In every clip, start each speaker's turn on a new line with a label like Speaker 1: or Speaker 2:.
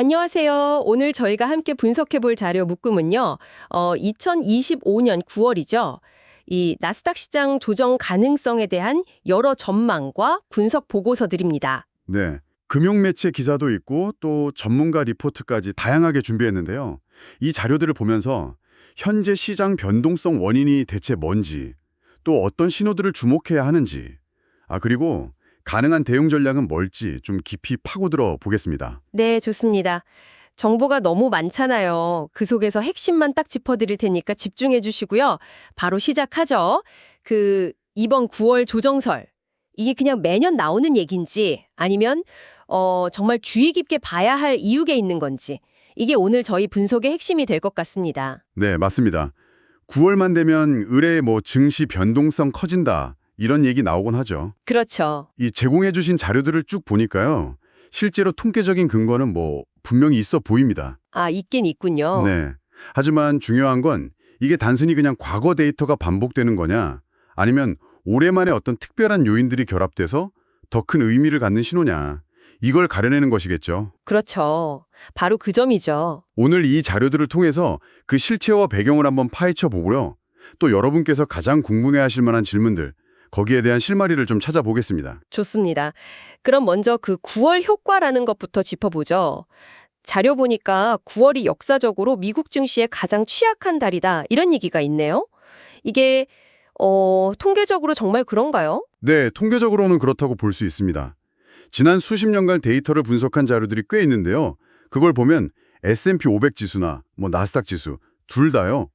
Speaker 1: 안녕하세요. 오늘 저희가 함께 분석해 볼 자료 묶음은요. 어, 2025년 9월이죠. 이 나스닥 시장 조정 가능성에 대한 여러 전망과 분석 보고서들입니다.
Speaker 2: 네. 금융 매체 기사도 있고 또 전문가 리포트까지 다양하게 준비했는데요. 이 자료들을 보면서 현재 시장 변동성 원인이 대체 뭔지, 또 어떤 신호들을 주목해야 하는지, 아 그리고 가능한 대응 전략은 뭘지 좀 깊이 파고들어 보겠습니다.
Speaker 1: 네, 좋습니다. 정보가 너무 많잖아요. 그 속에서 핵심만 딱 짚어드릴 테니까 집중해 주시고요. 바로 시작하죠. 그 이번 9월 조정설. 이게 그냥 매년 나오는 얘기인지 아니면 어, 정말 주의 깊게 봐야 할 이유가 있는 건지 이게 오늘 저희 분석의 핵심이 될 것 같습니다.
Speaker 2: 네, 맞습니다. 9월만 되면 의뢰 뭐 증시 변동성 커진다 이런 얘기 나오곤 하죠.
Speaker 1: 그렇죠.
Speaker 2: 이 제공해 주신 자료들을 쭉 보니까요. 실제로 통계적인 근거는 뭐 분명히 있어 보입니다.
Speaker 1: 아, 있긴 있군요.
Speaker 2: 네. 하지만 중요한 건 이게 단순히 그냥 과거 데이터가 반복되는 거냐 아니면 올해만에 어떤 특별한 요인들이 결합돼서 더 큰 의미를 갖는 신호냐 이걸 가려내는 것이겠죠.
Speaker 1: 그렇죠. 바로 그 점이죠.
Speaker 2: 오늘 이 자료들을 통해서 그 실체와 배경을 한번 파헤쳐 보고요. 또 여러분께서 가장 궁금해하실 만한 질문들 거기에 대한 실마리를 좀 찾아보겠습니다.
Speaker 1: 좋습니다. 그럼 먼저 그 9월 효과라는 것부터 짚어보죠. 자료 보니까 9월이 역사적으로 미국 증시에 가장 취약한 달이다. 이런 얘기가 있네요. 이게 어, 통계적으로 정말 그런가요?
Speaker 2: 네, 통계적으로는 그렇다고 볼 수 있습니다. 지난 수십 년간 데이터를 분석한 자료들이 꽤 있는데요. 그걸 보면 S&P 500 지수나 뭐 나스닥 지수 둘 다요.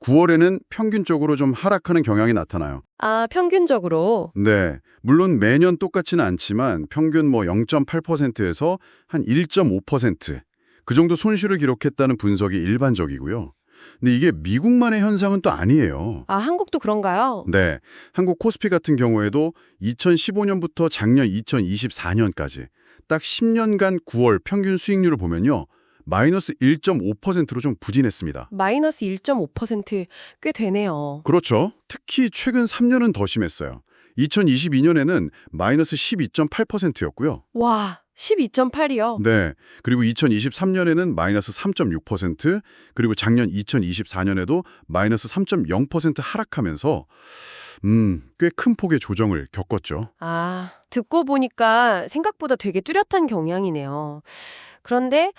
Speaker 2: 9월에는 평균적으로 좀 하락하는 경향이 나타나요.
Speaker 1: 아, 평균적으로.
Speaker 2: 네, 물론 매년 똑같지는 않지만 평균 뭐 0.8%에서 한 1.5%그 정도 손실을 기록했다는 분석이 일반적이고요. 근데 이게 미국만의 현상은 또 아니에요.
Speaker 1: 아, 한국도 그런가요?
Speaker 2: 네, 한국 코스피 같은 경우에도 2015년부터 작년 2024년까지 딱 10년간 9월 평균 수익률을 보면요. 마이너스 1.5%로 좀 부진했습니다.
Speaker 1: 마이너스 1.5%꽤 되네요.
Speaker 2: 그렇죠. 특히 최근 3년은 더 심했어요. 2022년에는 마이너스 12.8%였고요.
Speaker 1: 와, 12.8이요.
Speaker 2: 네. 그리고 2023년에는 마이너스 3.6%, 그리고 작년 2024년에도 마이너스 3.0% 하락하면서 음, 꽤 큰 폭의 조정을 겪었죠.
Speaker 1: 아, 듣고 보니까 생각보다 되게 뚜렷한 경향이네요. 그런데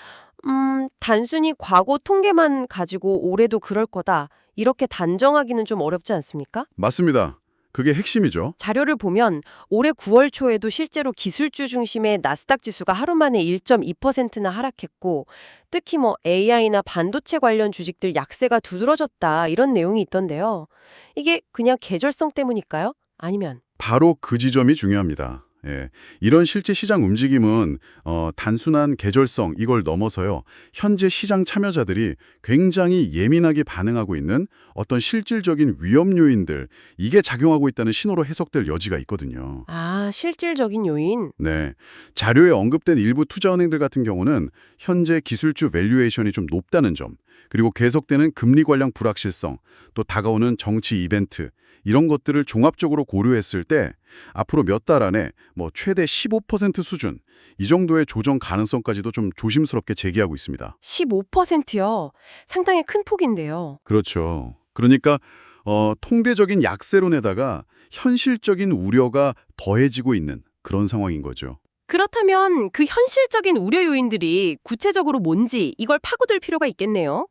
Speaker 1: 음, 단순히 과거 통계만 가지고 올해도 그럴 거다. 이렇게 단정하기는 좀 어렵지 않습니까?
Speaker 2: 맞습니다. 그게 핵심이죠.
Speaker 1: 자료를 보면 올해 9월 초에도 실제로 기술주 중심의 나스닥 지수가 하루 만에 1.2%나 하락했고 특히 뭐 AI나 반도체 관련 주식들 약세가 두드러졌다 이런 내용이 있던데요. 이게 그냥 계절성 때문일까요? 아니면
Speaker 2: 바로 그 지점이 중요합니다. 예, 이런 실제 시장 움직임은 어, 단순한 계절성 이걸 넘어서요. 현재 시장 참여자들이 굉장히 예민하게 반응하고 있는 어떤 실질적인 위험 요인들 이게 작용하고 있다는 신호로 해석될 여지가 있거든요.
Speaker 1: 아, 실질적인 요인.
Speaker 2: 네, 자료에 언급된 일부 투자은행들 같은 경우는 현재 기술주 밸류에이션이 좀 높다는 점, 그리고 계속되는 금리 관련 불확실성, 또 다가오는 정치 이벤트 이런 것들을 종합적으로 고려했을 때 앞으로 몇 달 안에 뭐 최대 15% 수준 이 정도의 조정 가능성까지도 좀 조심스럽게 제기하고 있습니다.
Speaker 1: 15%요. 상당히 큰 폭인데요.
Speaker 2: 그렇죠. 그러니까 어, 통계적인 약세론에다가 현실적인 우려가 더해지고 있는 그런 상황인 거죠.
Speaker 1: 그렇다면 그 현실적인 우려 요인들이 구체적으로 뭔지 이걸 파고들 필요가 있겠네요.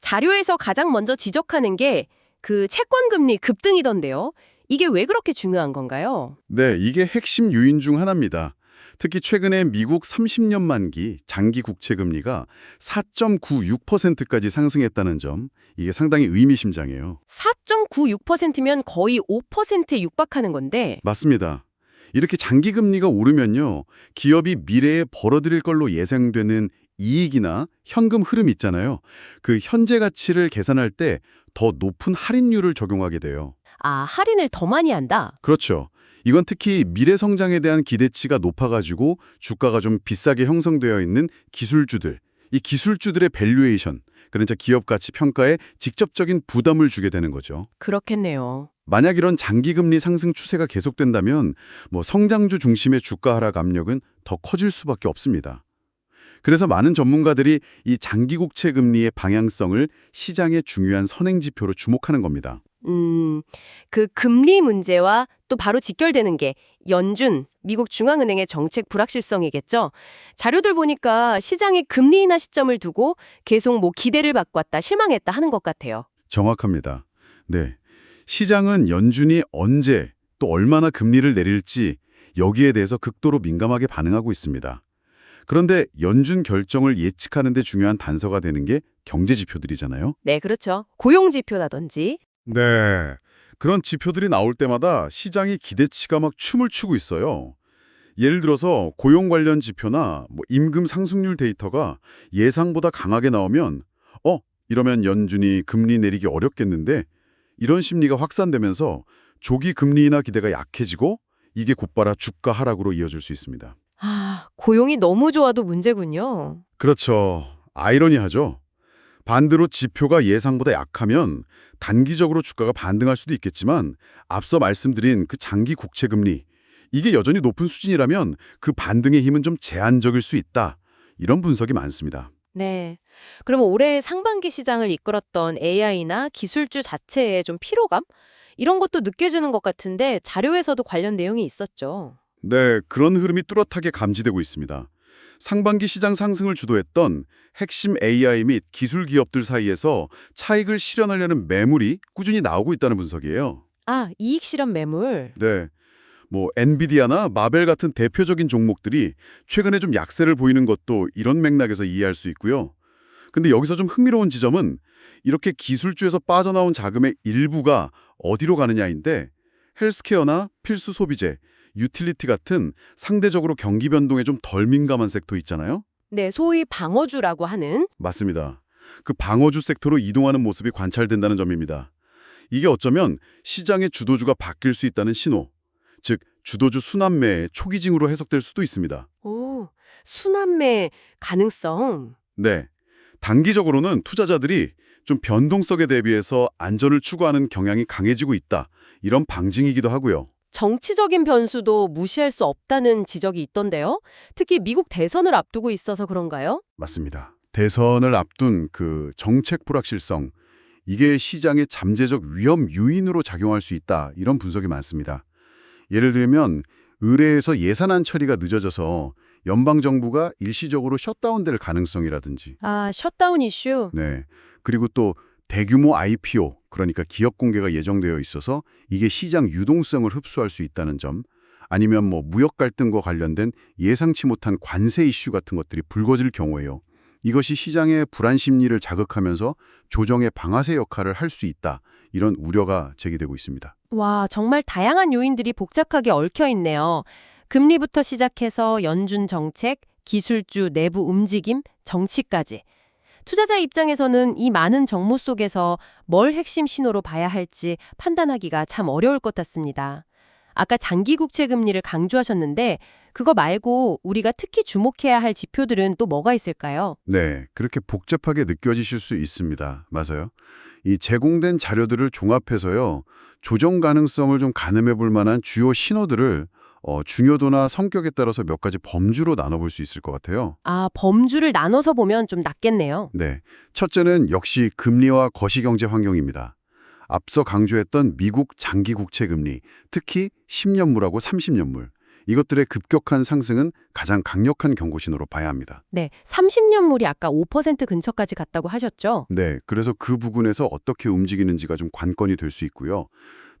Speaker 1: 자료에서 가장 먼저 지적하는 게 그 채권 금리 급등이던데요. 이게 왜 그렇게 중요한 건가요?
Speaker 2: 네, 이게 핵심 요인 중 하나입니다. 특히 최근에 미국 30년 만기 장기 국채 금리가 4.96%까지 상승했다는 점, 이게 상당히 의미심장해요.
Speaker 1: 4.96%면 거의 5%에 육박하는 건데
Speaker 2: 맞습니다. 이렇게 장기 금리가 오르면요. 기업이 미래에 벌어들일 걸로 예상되는 이익이나 현금 흐름 있잖아요. 그 현재 가치를 계산할 때 더 높은 할인율을 적용하게 돼요.
Speaker 1: 아, 할인을 더 많이 한다.
Speaker 2: 그렇죠. 이건 특히 미래 성장에 대한 기대치가 높아가지고 주가가 좀 비싸게 형성되어 있는 기술주들, 이 기술주들의 밸류에이션, 그러니까 기업 가치 평가에 직접적인 부담을 주게 되는 거죠.
Speaker 1: 그렇겠네요.
Speaker 2: 만약 이런 장기금리 상승 추세가 계속된다면 뭐 성장주 중심의 주가 하락 압력은 더 커질 수밖에 없습니다. 그래서 많은 전문가들이 이 장기 국채 금리의 방향성을 시장의 중요한 선행 지표로 주목하는 겁니다.
Speaker 1: 음, 그 금리 문제와 또 바로 직결되는 게 연준, 미국 중앙은행의 정책 불확실성이겠죠. 자료들 보니까 시장이 금리 인하 시점을 두고 계속 뭐 기대를 바꿨다, 실망했다 하는 것 같아요.
Speaker 2: 정확합니다. 네. 시장은 연준이 언제 또 얼마나 금리를 내릴지 여기에 대해서 극도로 민감하게 반응하고 있습니다. 그런데 연준 결정을 예측하는 데 중요한 단서가 되는 게 경제 지표들이잖아요.
Speaker 1: 네, 그렇죠. 고용 지표라든지.
Speaker 2: 네. 그런 지표들이 나올 때마다 시장의 기대치가 막 춤을 추고 있어요. 예를 들어서 고용 관련 지표나 뭐 임금 상승률 데이터가 예상보다 강하게 나오면 어, 이러면 연준이 금리 내리기 어렵겠는데 이런 심리가 확산되면서 조기 금리 인하 기대가 약해지고 이게 곧바라 주가 하락으로 이어질 수 있습니다.
Speaker 1: 아, 고용이 너무 좋아도 문제군요.
Speaker 2: 그렇죠. 아이러니하죠. 반대로 지표가 예상보다 약하면 단기적으로 주가가 반등할 수도 있겠지만 앞서 말씀드린 그 장기 국채 금리 이게 여전히 높은 수준이라면 그 반등의 힘은 좀 제한적일 수 있다. 이런 분석이 많습니다.
Speaker 1: 네. 그러면 올해 상반기 시장을 이끌었던 AI나 기술주 자체의 좀 피로감? 이런 것도 느껴지는 것 같은데 자료에서도 관련 내용이 있었죠.
Speaker 2: 네, 그런 흐름이 뚜렷하게 감지되고 있습니다. 상반기 시장 상승을 주도했던 핵심 AI 및 기술 기업들 사이에서 차익을 실현하려는 매물이 꾸준히 나오고 있다는 분석이에요.
Speaker 1: 아, 이익 실현 매물.
Speaker 2: 네. 뭐 엔비디아나 마벨 같은 대표적인 종목들이 최근에 좀 약세를 보이는 것도 이런 맥락에서 이해할 수 있고요. 근데 여기서 좀 흥미로운 지점은 이렇게 기술주에서 빠져나온 자금의 일부가 어디로 가느냐인데 헬스케어나 필수 소비재, 유틸리티 같은 상대적으로 경기 변동에 좀 덜 민감한 섹터 있잖아요.
Speaker 1: 네, 소위 방어주라고 하는
Speaker 2: 맞습니다. 그 방어주 섹터로 이동하는 모습이 관찰된다는 점입니다. 이게 어쩌면 시장의 주도주가 바뀔 수 있다는 신호, 즉 주도주 순환매의 초기 징후로 해석될 수도 있습니다.
Speaker 1: 오, 순환매 가능성.
Speaker 2: 네. 단기적으로는 투자자들이 좀 변동성에 대비해서 안전을 추구하는 경향이 강해지고 있다. 이런 방증이기도 하고요.
Speaker 1: 정치적인 변수도 무시할 수 없다는 지적이 있던데요. 특히 미국 대선을 앞두고 있어서 그런가요?
Speaker 2: 맞습니다. 대선을 앞둔 그 정책 불확실성, 이게 시장의 잠재적 위험 요인으로 작용할 수 있다. 이런 분석이 많습니다. 예를 들면 의뢰에서 예산안 처리가 늦어져서 연방정부가 일시적으로 셧다운될 가능성이라든지
Speaker 1: 아, 셧다운 이슈.
Speaker 2: 네. 그리고 또 대규모 IPO, 그러니까 기업 공개가 예정되어 있어서 이게 시장 유동성을 흡수할 수 있다는 점, 아니면 뭐 무역 갈등과 관련된 예상치 못한 관세 이슈 같은 것들이 불거질 경우에요. 이것이 시장의 불안 심리를 자극하면서 조정의 방아쇠 역할을 할 수 있다. 이런 우려가 제기되고 있습니다.
Speaker 1: 와, 정말 다양한 요인들이 복잡하게 얽혀 있네요. 금리부터 시작해서 연준 정책, 기술주 내부 움직임, 정치까지. 투자자 입장에서는 이 많은 정보 속에서 뭘 핵심 신호로 봐야 할지 판단하기가 참 어려울 것 같습니다. 아까 장기 국채 금리를 강조하셨는데 그거 말고 우리가 특히 주목해야 할 지표들은 또 뭐가 있을까요?
Speaker 2: 네, 그렇게 복잡하게 느껴지실 수 있습니다. 맞아요. 이 제공된 자료들을 종합해서요. 조정 가능성을 좀 가늠해 볼 만한 주요 신호들을 어, 중요도나 성격에 따라서 몇 가지 범주로 나눠볼 수 있을 것 같아요.
Speaker 1: 아, 범주를 나눠서 보면 좀 낫겠네요.
Speaker 2: 네, 첫째는 역시 금리와 거시경제 환경입니다. 앞서 강조했던 미국 장기 국채 금리, 특히 10년물하고 30년물. 이것들의 급격한 상승은 가장 강력한 경고 신호로 봐야 합니다.
Speaker 1: 네, 30년물이 아까 5% 근처까지 갔다고 하셨죠?
Speaker 2: 네, 그래서 그 부분에서 어떻게 움직이는지가 좀 관건이 될 수 있고요.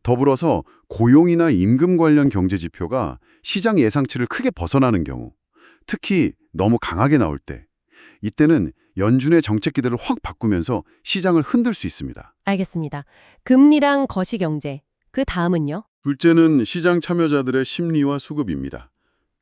Speaker 2: 더불어서 고용이나 임금 관련 경제 지표가 시장 예상치를 크게 벗어나는 경우, 특히 너무 강하게 나올 때, 이때는 연준의 정책 기대를 확 바꾸면서 시장을 흔들 수 있습니다.
Speaker 1: 알겠습니다. 금리랑 거시경제. 그 다음은요?
Speaker 2: 둘째는 시장 참여자들의 심리와 수급입니다.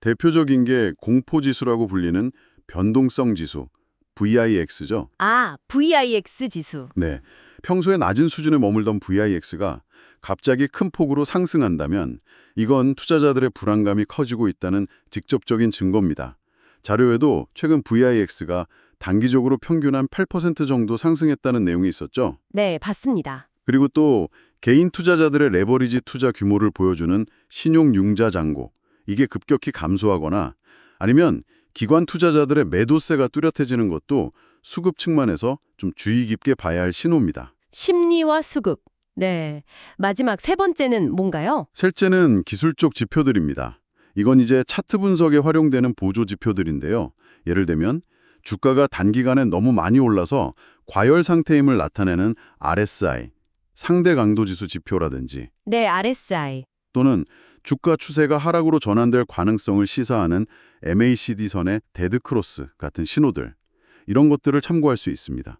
Speaker 2: 대표적인 게 공포지수라고 불리는 변동성 지수, VIX죠.
Speaker 1: 아, VIX 지수.
Speaker 2: 네, 평소에 낮은 수준에 머물던 VIX가 갑자기 큰 폭으로 상승한다면 이건 투자자들의 불안감이 커지고 있다는 직접적인 증거입니다. 자료에도 최근 VIX가 단기적으로 평균 한 8% 정도 상승했다는 내용이 있었죠.
Speaker 1: 네, 봤습니다.
Speaker 2: 그리고 또 개인 투자자들의 레버리지 투자 규모를 보여주는 신용 융자 잔고 이게 급격히 감소하거나 아니면 기관 투자자들의 매도세가 뚜렷해지는 것도 수급 측만해서 좀 주의 깊게 봐야 할 신호입니다.
Speaker 1: 심리와 수급. 네. 마지막 세 번째는 뭔가요?
Speaker 2: 셋째는 기술 적 지표들입니다. 이건 이제 차트 분석에 활용되는 보조 지표들인데요. 예를 들면 주가가 단기간에 너무 많이 올라서 과열 상태임을 나타내는 RSI, 상대 강도 지수 지표라든지
Speaker 1: 네, RSI.
Speaker 2: 또는 주가 추세가 하락으로 전환될 가능성을 시사하는 MACD 선의 데드크로스 같은 신호들 이런 것들을 참고할 수 있습니다.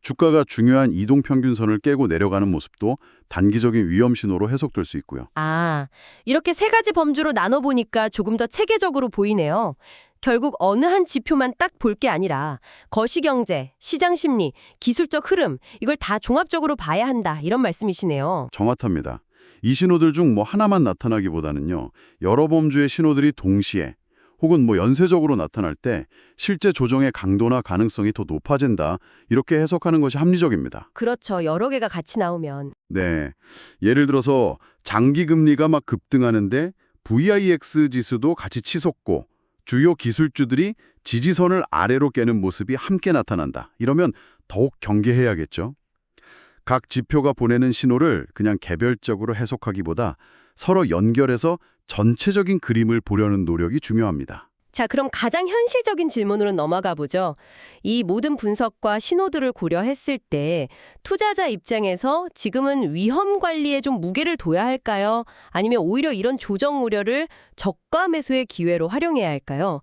Speaker 2: 주가가 중요한 이동평균선을 깨고 내려가는 모습도 단기적인 위험 신호로 해석될 수 있고요.
Speaker 1: 아, 이렇게 세 가지 범주로 나눠보니까 조금 더 체계적으로 보이네요. 결국 어느 한 지표만 딱 볼 게 아니라 거시경제, 시장심리, 기술적 흐름 이걸 다 종합적으로 봐야 한다 이런 말씀이시네요.
Speaker 2: 정확합니다. 이 신호들 중 뭐 하나만 나타나기보다는요. 여러 범주의 신호들이 동시에 혹은 뭐 연쇄적으로 나타날 때 실제 조정의 강도나 가능성이 더 높아진다. 이렇게 해석하는 것이 합리적입니다.
Speaker 1: 그렇죠. 여러 개가 같이 나오면.
Speaker 2: 네. 예를 들어서 장기 금리가 막 급등하는데 VIX 지수도 같이 치솟고 주요 기술주들이 지지선을 아래로 깨는 모습이 함께 나타난다. 이러면 더욱 경계해야겠죠. 각 지표가 보내는 신호를 그냥 개별적으로 해석하기보다 서로 연결해서 전체적인 그림을 보려는 노력이 중요합니다.
Speaker 1: 자, 그럼 가장 현실적인 질문으로 넘어가 보죠. 이 모든 분석과 신호들을 고려했을 때 투자자 입장에서 지금은 위험 관리에 좀 무게를 둬야 할까요? 아니면 오히려 이런 조정 우려를 저가 매수의 기회로 활용해야 할까요?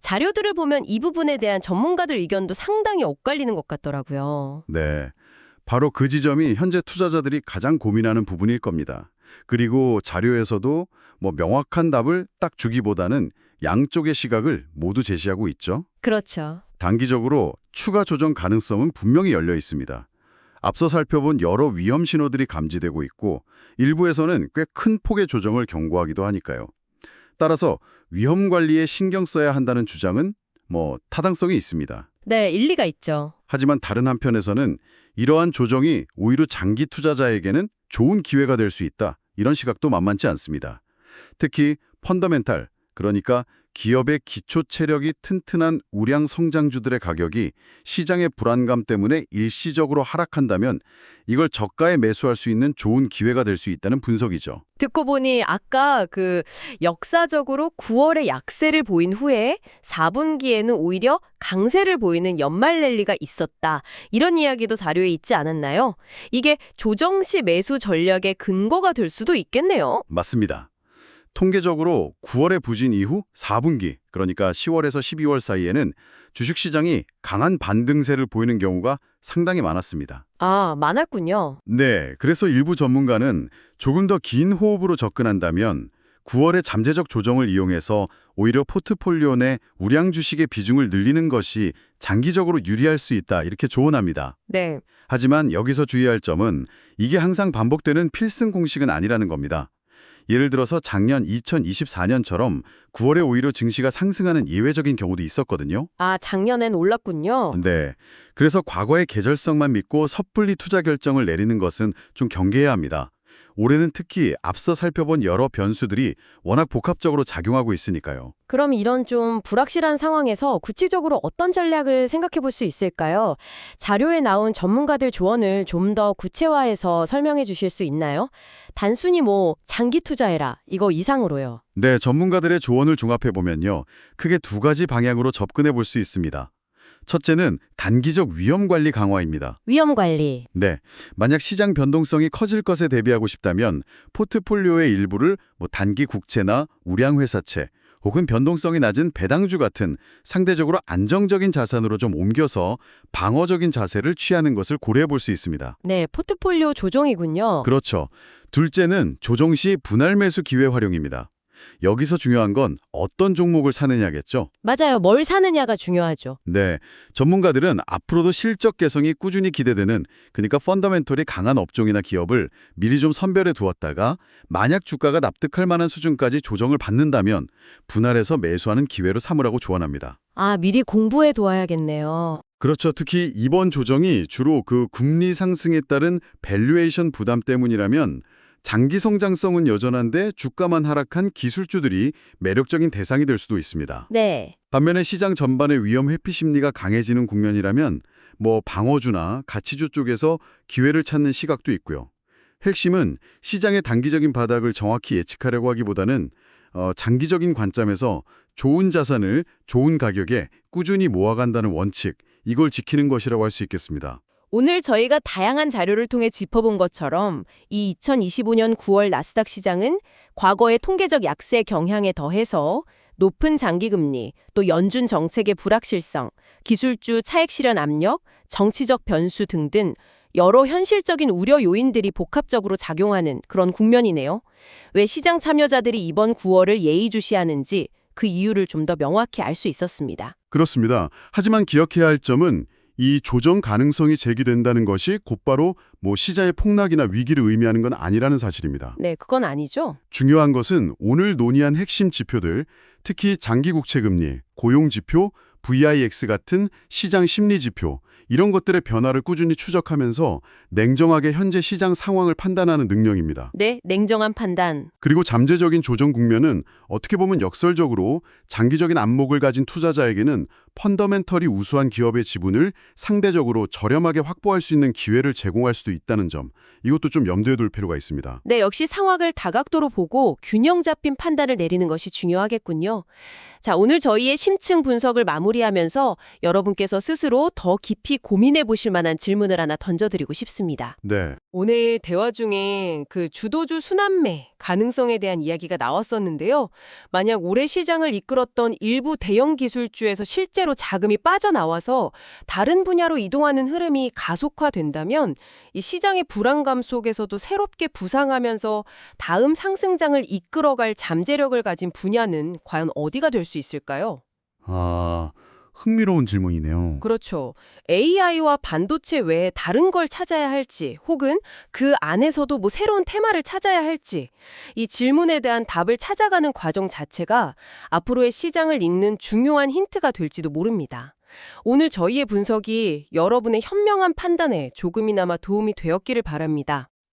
Speaker 1: 자료들을 보면 이 부분에 대한 전문가들 의견도 상당히 엇갈리는 것 같더라고요.
Speaker 2: 네. 바로 그 지점이 현재 투자자들이 가장 고민하는 부분일 겁니다. 그리고 자료에서도 뭐 명확한 답을 딱 주기보다는 양쪽의 시각을 모두 제시하고 있죠.
Speaker 1: 그렇죠.
Speaker 2: 단기적으로 추가 조정 가능성은 분명히 열려 있습니다. 앞서 살펴본 여러 위험 신호들이 감지되고 있고 일부에서는 꽤 큰 폭의 조정을 경고하기도 하니까요. 따라서 위험 관리에 신경 써야 한다는 주장은 뭐 타당성이 있습니다.
Speaker 1: 네, 일리가 있죠.
Speaker 2: 하지만 다른 한편에서는 이러한 조정이 오히려 장기 투자자에게는 좋은 기회가 될 수 있다. 이런 시각도 만만치 않습니다. 특히 펀더멘탈, 그러니까 기업의 기초 체력이 튼튼한 우량 성장주들의 가격이 시장의 불안감 때문에 일시적으로 하락한다면 이걸 저가에 매수할 수 있는 좋은 기회가 될 수 있다는 분석이죠.
Speaker 1: 듣고 보니 아까 그 역사적으로 9월에 약세를 보인 후에 4분기에는 오히려 강세를 보이는 연말 랠리가 있었다. 이런 이야기도 자료에 있지 않았나요? 이게 조정 시 매수 전략의 근거가 될 수도 있겠네요.
Speaker 2: 맞습니다. 통계적으로 9월의 부진 이후 4분기, 그러니까 10월에서 12월 사이에는 주식시장이 강한 반등세를 보이는 경우가 상당히 많았습니다.
Speaker 1: 아, 많았군요.
Speaker 2: 네, 그래서 일부 전문가는 조금 더 긴 호흡으로 접근한다면 9월의 잠재적 조정을 이용해서 오히려 포트폴리오 내 우량 주식의 비중을 늘리는 것이 장기적으로 유리할 수 있다 이렇게 조언합니다.
Speaker 1: 네.
Speaker 2: 하지만 여기서 주의할 점은 이게 항상 반복되는 필승 공식은 아니라는 겁니다. 예를 들어서 작년 2024년처럼 9월에 오히려 증시가 상승하는 예외적인 경우도 있었거든요.
Speaker 1: 아, 작년엔 올랐군요.
Speaker 2: 네. 그래서 과거의 계절성만 믿고 섣불리 투자 결정을 내리는 것은 좀 경계해야 합니다. 올해는 특히 앞서 살펴본 여러 변수들이 워낙 복합적으로 작용하고 있으니까요.
Speaker 1: 그럼 이런 좀 불확실한 상황에서 구체적으로 어떤 전략을 생각해 볼 수 있을까요? 자료에 나온 전문가들 조언을 좀 더 구체화해서 설명해 주실 수 있나요? 단순히 뭐 장기 투자해라 이거 이상으로요.
Speaker 2: 네, 전문가들의 조언을 종합해 보면요. 크게 두 가지 방향으로 접근해 볼 수 있습니다. 첫째는 단기적 위험 관리 강화입니다.
Speaker 1: 위험 관리.
Speaker 2: 네, 만약 시장 변동성이 커질 것에 대비하고 싶다면 포트폴리오의 일부를 뭐 단기 국채나 우량 회사채 혹은 변동성이 낮은 배당주 같은 상대적으로 안정적인 자산으로 좀 옮겨서 방어적인 자세를 취하는 것을 고려해 볼 수 있습니다.
Speaker 1: 네, 포트폴리오 조정이군요.
Speaker 2: 그렇죠. 둘째는 조정 시 분할 매수 기회 활용입니다. 여기서 중요한 건 어떤 종목을 사느냐겠죠.
Speaker 1: 맞아요. 뭘 사느냐가 중요하죠.
Speaker 2: 네, 전문가들은 앞으로도 실적 개성이 꾸준히 기대되는 그러니까 펀더멘털이 강한 업종이나 기업을 미리 좀 선별해 두었다가 만약 주가가 납득할 만한 수준까지 조정을 받는다면 분할해서 매수하는 기회로 삼으라고 조언합니다.
Speaker 1: 아, 미리 공부해 둬야겠네요.
Speaker 2: 그렇죠. 특히 이번 조정이 주로 그 금리 상승에 따른 밸류에이션 부담 때문이라면 장기 성장성은 여전한데 주가만 하락한 기술주들이 매력적인 대상이 될 수도 있습니다.
Speaker 1: 네.
Speaker 2: 반면에 시장 전반의 위험 회피 심리가 강해지는 국면이라면 뭐 방어주나 가치주 쪽에서 기회를 찾는 시각도 있고요. 핵심은 시장의 단기적인 바닥을 정확히 예측하려고 하기보다는 어, 장기적인 관점에서 좋은 자산을 좋은 가격에 꾸준히 모아간다는 원칙, 이걸 지키는 것이라고 할 수 있겠습니다.
Speaker 1: 오늘 저희가 다양한 자료를 통해 짚어본 것처럼 이 2025년 9월 나스닥 시장은 과거의 통계적 약세 경향에 더해서 높은 장기금리, 또 연준 정책의 불확실성, 기술주 차익 실현 압력, 정치적 변수 등등 여러 현실적인 우려 요인들이 복합적으로 작용하는 그런 국면이네요. 왜 시장 참여자들이 이번 9월을 예의주시하는지 그 이유를 좀 더 명확히 알 수 있었습니다.
Speaker 2: 그렇습니다. 하지만 기억해야 할 점은 이 조정 가능성이 제기된다는 것이 곧바로 뭐 시장의 폭락이나 위기를 의미하는 건 아니라는 사실입니다.
Speaker 1: 네, 그건 아니죠.
Speaker 2: 중요한 것은 오늘 논의한 핵심 지표들, 특히 장기 국채 금리, 고용 지표, VIX 같은 시장 심리 지표, 이런 것들의 변화를 꾸준히 추적하면서 냉정하게 현재 시장 상황을 판단하는 능력입니다.
Speaker 1: 네, 냉정한 판단.
Speaker 2: 그리고 잠재적인 조정 국면은 어떻게 보면 역설적으로 장기적인 안목을 가진 투자자에게는 펀더멘털이 우수한 기업의 지분을 상대적으로 저렴하게 확보할 수 있는 기회를 제공할 수도 있다는 점, 이것도 좀 염두에 둘 필요가 있습니다.
Speaker 1: 네, 역시 상황을 다각도로 보고 균형 잡힌 판단을 내리는 것이 중요하겠군요. 자, 오늘 저희의 심층 분석을 마무리하면서 여러분께서 스스로 더 깊이 고민해 보실 만한 질문을 하나 던져드리고 싶습니다.
Speaker 2: 네.
Speaker 1: 오늘 대화 중에 그 주도주 순환매 가능성에 대한 이야기가 나왔었는데요. 만약 올해 시장을 이끌었던 일부 대형 기술주에서 실제로 자금이 빠져나와서 다른 분야로 이동하는 흐름이 가속화된다면 이 시장의 불안감 속에서도 새롭게 부상하면서 다음 상승장을 이끌어갈 잠재력을 가진 분야는 과연 어디가 될 수 있을까요?
Speaker 2: 아, 흥미로운 질문이네요.
Speaker 1: 그렇죠. AI와 반도체 외에 다른 걸 찾아야 할지, 혹은 그 안에서도 뭐 새로운 테마를 찾아야 할지, 이 질문에 대한 답을 찾아가는 과정 자체가 앞으로의 시장을 읽는 중요한 힌트가 될지도 모릅니다. 오늘 저희의 분석이 여러분의 현명한 판단에 조금이나마 도움이 되었기를 바랍니다.